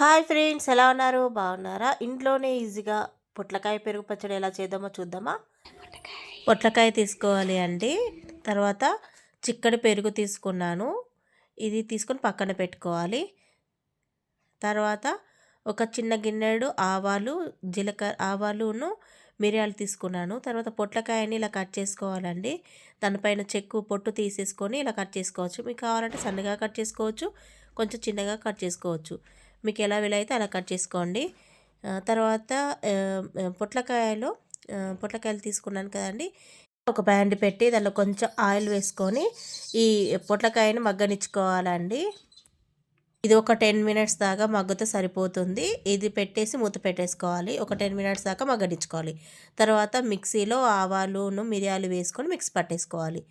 Hi friends ఎలా ఉన్నారు? బాగున్నారా? ఇంట్లోనే ఈజీగా పొట్లకాయ పెరుగు పచ్చడి ఎలా చేద్దామో చూద్దామా? పొట్లకాయ. తీసుకోవాలి అండి. తర్వాత చిక్కడి పెరుగు తీసుకున్నాను. ఇది తీసుకొని పక్కన పెట్టుకోవాలి. తర్వాత ఒక చిన్న గిన్నెడు ఆవాలు జీలకర్ర ఆవాలును మిరియాలు తీసుకున్నాను. తర్వాత పొట్లకాయని ఇలా కట్ చేసుకోవాలండి. దానిపైన చెక్కు పొట్టు తీసేసుకొని ఇలా కట్ చేసుకోవచ్చు. మీకు కావాలంటే సన్నగా కట్ చేసుకోవచ్చు కొంచెం చిన్నగా కట్ చేసుకోవచ్చు. మీకు ఎలా వీలైతే అలా కట్ చేసుకోండి. తర్వాత పొట్లకాయలు పొట్లకాయలు తీసుకున్నాను కదండి. ఒక బ్యాండ్ పెట్టి దానిలో కొంచెం ఆయిల్ వేసుకొని ఈ పొట్లకాయని మగ్గనిచ్చుకోవాలండి. ఇది ఒక టెన్ మినిట్స్ దాకా మగ్గుతో సరిపోతుంది. ఇది పెట్టేసి మూత పెట్టేసుకోవాలి. ఒక టెన్ మినిట్స్ దాకా మగ్గనిచ్చుకోవాలి. తర్వాత మిక్సీలో ఆవాలును మిరియాలు వేసుకొని మిక్స్ పట్టేసుకోవాలి.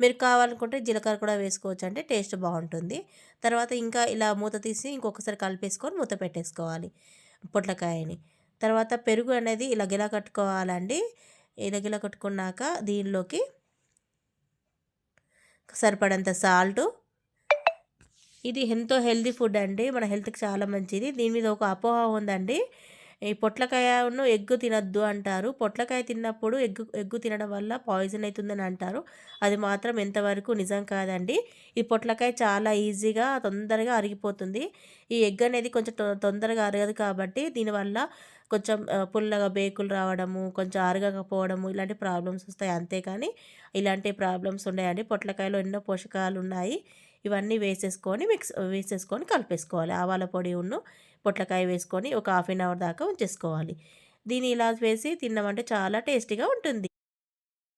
మీరు కావాలనుకుంటే జీలకర్ర కూడా వేసుకోవచ్చు అంటే టేస్ట్ బాగుంటుంది. తర్వాత ఇంకా ఇలా మూత తీసి ఇంకొకసారి కలిపేసుకొని మూత పెట్టేసుకోవాలి పొట్లకాయని. తర్వాత పెరుగు అనేది ఇలా గిలా కట్టుకోవాలండి. ఇలా గిలా కట్టుకున్నాక దీనిలోకి సరిపడంత సాల్టు. ఇది ఎంతో హెల్దీ ఫుడ్ అండి. మన హెల్త్కి చాలా మంచిది. దీని మీద ఒక అపోహ ఉందండి. ఈ పొట్లకాయను ఎగ్గు తినద్దు అంటారు. పొట్లకాయ తిన్నప్పుడు ఎగ్గు ఎగ్గు తినడం వల్ల పాయిజన్ అవుతుందని అంటారు. అది మాత్రం ఎంతవరకు నిజం కాదండి. ఈ పొట్లకాయ చాలా ఈజీగా తొందరగా అరిగిపోతుంది. ఈ ఎగ్ అనేది కొంచెం తొందరగా అరగదు కాబట్టి దీనివల్ల కొంచెం పుల్లగా బేకులు రావడము కొంచెం అరగకపోవడము ఇలాంటి ప్రాబ్లమ్స్ వస్తాయి అంతేకాని ఇలాంటి ప్రాబ్లమ్స్ ఉన్నాయండి. పొట్లకాయలో ఎన్నో పోషకాలు ఉన్నాయి. ఇవన్నీ వేసేసుకొని మిక్స్ వేసేసుకొని కలిపేసుకోవాలి. ఆవాల పొడి ఉన్ను పొట్లకాయ వేసుకొని ఒక హాఫ్ అన్ అవర్ దాకా ఉంచేసుకోవాలి. దీన్ని ఇలా వేసి తిన్నామంటే చాలా టేస్టీగా ఉంటుంది.